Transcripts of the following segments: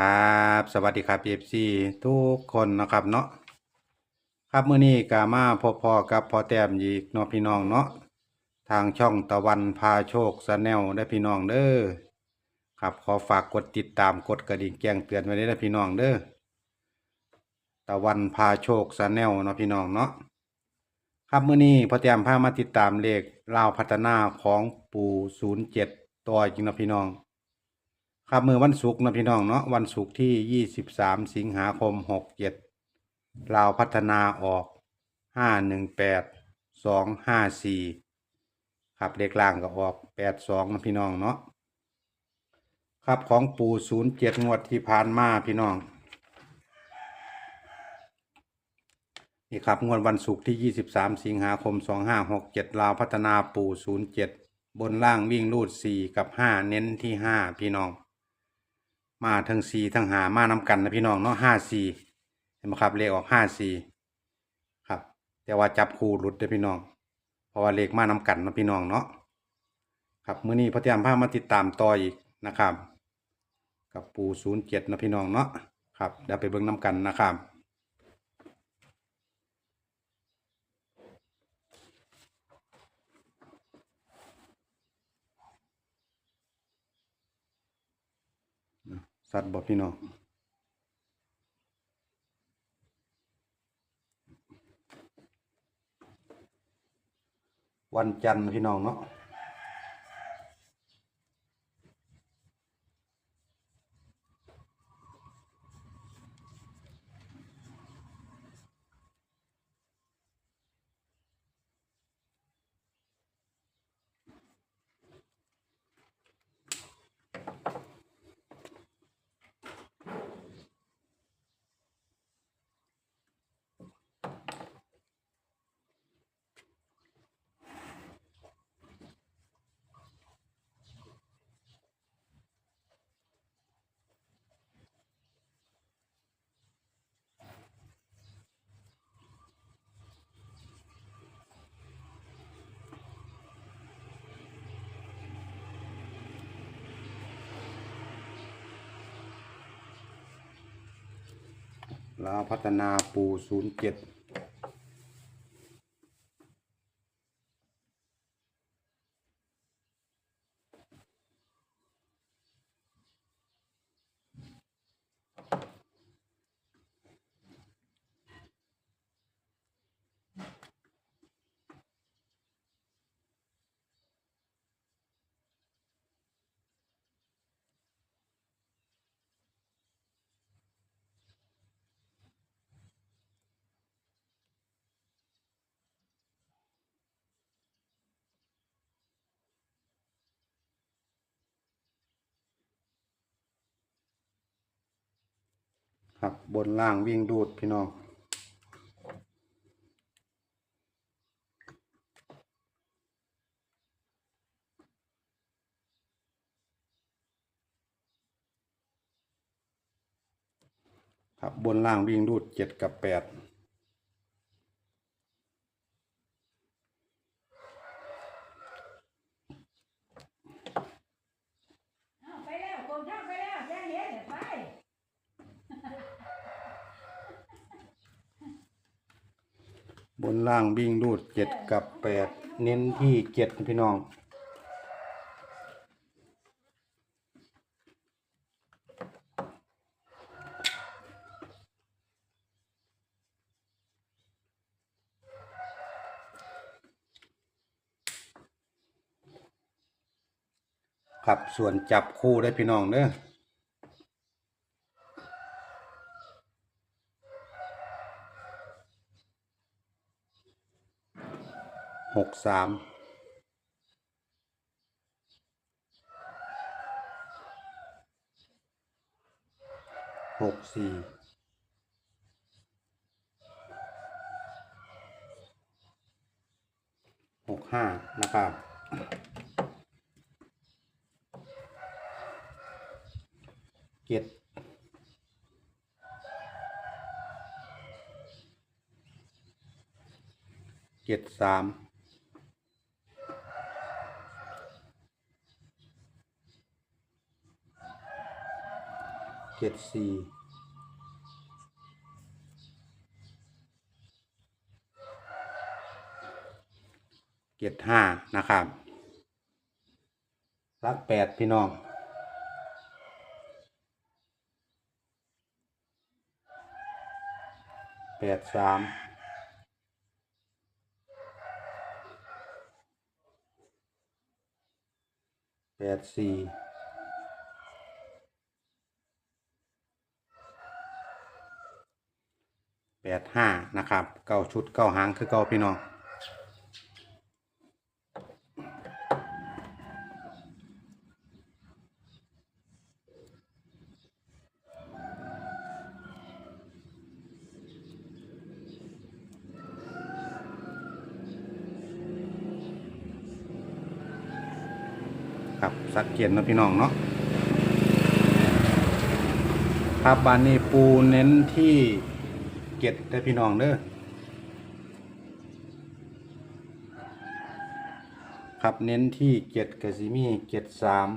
ครับสวัสดีครับ FC ทุกคนนะครับเนาะครับเมื้อนี้ก็มาพบพอกับพอแต้มอีกเนาะพี่น้องเนาะทางช่องตะวันพาโชคสแนลได้พี่น้องเด้อครับขอฝากกดติดตามกดกระดิ่งแจ้งเตือนไว้ด้วยนะพี่น้องเด้อตะวันพาโชคสแนลเนาะพี่น้องเนาะครับเมื้อนี้พอแต้มพามาติดตามเลขลาวพัฒนาของปู่07ตัวจริงนะพี่น้อง ครับมือวันศุกร์นะพี่น้องเนาะวันศุกร์ที่23สิงหาคม67ลาวพัฒนาออก518 254ครับเลขล่างก็ออก82นะพี่น้องเนาะครับของปู่07งวดที่ผ่านมาพี่น้องนี่ครับงวดวันศุกร์ที่23สิงหาคม2567ลาวพัฒนาปู่07บนล่างวิ่งรูด4กับ5เน้นที่5พี่น้อง มาทั้งสี่ทั้งหามานำกันนะพี่น้องเนาะห้าสี่เห็นไหมครับเลขออกห้าสี่ครับ แต่ว่าจับคู่หลุดเด้อพี่น้อง เพราะว่าเลขมานำกันนะพี่น้องเนาะครับมื้อนี้พระเตรียมพามาติดตามต่ออีกนะครับ กับปูศูนย์เจ็ดนะพี่น้องเนาะครับเดี๋ยวไปเบิ่งน้ำกันนะครับ สัตว์บอพี่น้องวันจันทร์พี่น้องเนาะ ลาวพัฒนาปูศูนย์เจ็ด ครับบนล่างวิ่งดูดพี่น้องครับบนล่างวิ่งดูดเจ็ดกับแปด อ้าวไปแล้วกรมทางไปแล้วแจ้งเฮ็ดเดี๋ยวไป บ นล่างวิ่งรูดเจ็ดกับแปดเน้นที่เจ็ดพี่น้อง ครับส่วนจับคู่ได้พี่น้องเด้อ หกสามหกสี่หกห้านะครับเจ็ดเจ็ดสาม จ็ดสี่เจ็ดห้านะครับรักแปดพี่น้องแปดสามแปดสี่แปด ห้านะครับเก้าชุดเก้าหางคือเก้าพี่น้องครับสักเกียนเนาะพี่น้องเนาะครับบานนี้ปูเน้นที่ เก็ดได้พี่น้องเด้อครับเน้นที่เจ็ดกสิมีเจ็ดสาม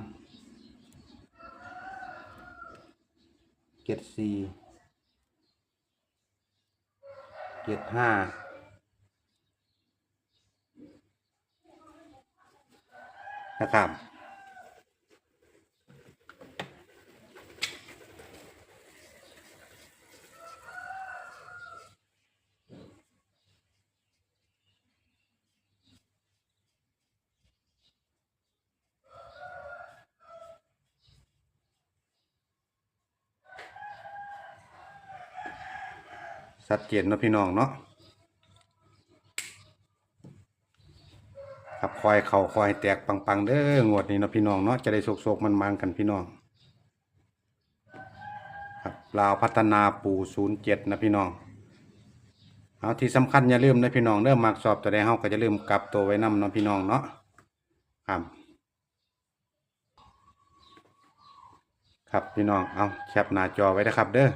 เจ็ดสี่เจ็ดห้านะครับ ชัดเจนนะพี่น้องเนาะครับคอยเข่าคอยแตกปังๆเด้องวดนี้นะพี่น้องเนาะจะได้โศกๆมันๆกันพี่น้องครับลาวพัฒนาปู่ศูนย์เจ็ดนะพี่น้องเอาที่สำคัญอย่าลืมนะพี่น้องเริ่มมักสอบตัวใดเฮาก็จะลืมกลับตัวไว้นำเนาะพี่น้องเนาะครับครับพี่น้องเอาแคปหน้าจอไว้นะครับเด้อ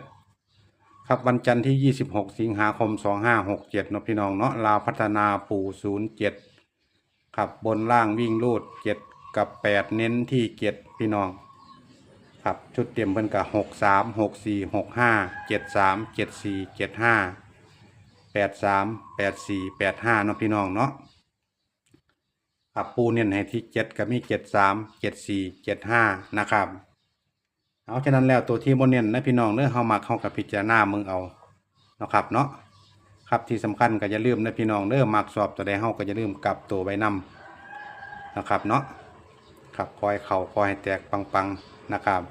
ครับวันจันทร์ที่ 26 สิงหาคม 2567เนาะพี่น้องเนาะลาวพัฒนาปู่ 07ครับบนล่างวิ่งรูด 7 กับ 8 เน้นที่ 7 พี่น้อง ครับชุดเตรียมเพิ่นกับ 63 64 65 73 74 75 83 84 85เนาะพี่น้องเนาะครับปูเน้นให้ที่ 7 ก็มี 73 74 75 นะครับ เอาฉะนั้นแล้วตัวที่โมเนียนนะพี่น้องเนื้อเฮามักเฮากับพิจารณามึงเอาเนาะครับเนาะครับที่สำคัญก็อย่าลืมนะพี่น้องเด้อมักสอบตัวใดเฮาก็อย่าลืมกลับตัวไว้นำนะครับเนาะครับคอยเข่าคอยแตกปังๆนะครับ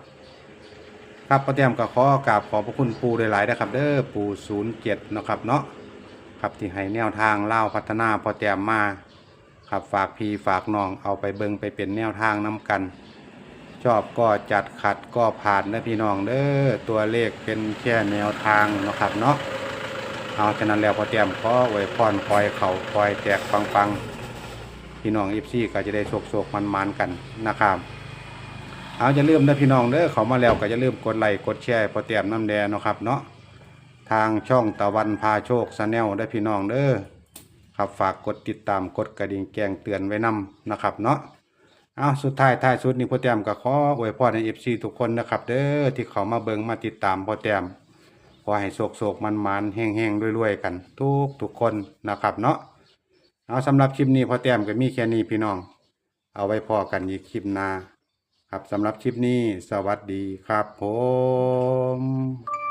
ครับประเตรียมก็ขอกราบขอบพระคุณปูหลายๆนะครับ เด้อปูศูนย์เจ็ดนะครับเนาะครับที่ให้แนวทางเล่าพัฒนาพอแต้มมาครับฝากพี่ฝากน้องเอาไปเบิงไปเป็นแนวทางน้กัน ชอบก็จัดขัดก็ผ่านนะพี่น้องเด้อตัวเลขเป็นแค่แนวทางนะครับเนาะเอาฉะนั้นแล้วพอเตรียมขอไว้พรคอยเขาคอยแจกปังๆพี่น้องอีฟซี่ก็จะได้โชคโชคมันมันๆกันนะครับเอาจะลืมนะพี่น้องเด้อเขามาแล้วก็จะลืมกดไลค์กดแชร์พอเตรียมน้ำแดงนะครับเนาะทางช่องตะวันพาโชคสแนลได้พี่น้องเด้อครับฝากกดติดตามกดกระดิ่งแจ้งเตือนไว้นำนะครับเนาะ เอาสุดท้ายท้ายสุดนี้พ่อแต้มก็ขออวยพรให้เอฟซีทุกคนนะครับ เด้อที่เขามาเบิงมาติดตามพ่อแต้มขอให้โศกโศกมันมันแห้งแห้งรวยๆกัน ทุกทุกคนนะครับเนาะเอาสำหรับคลิปนี้พ่อแต้มก็มีแค่นี้พี่น้อง เอาไว้พอกันอีกคลิปหน้าครับสำหรับคลิปนี้สวัสดีครับผม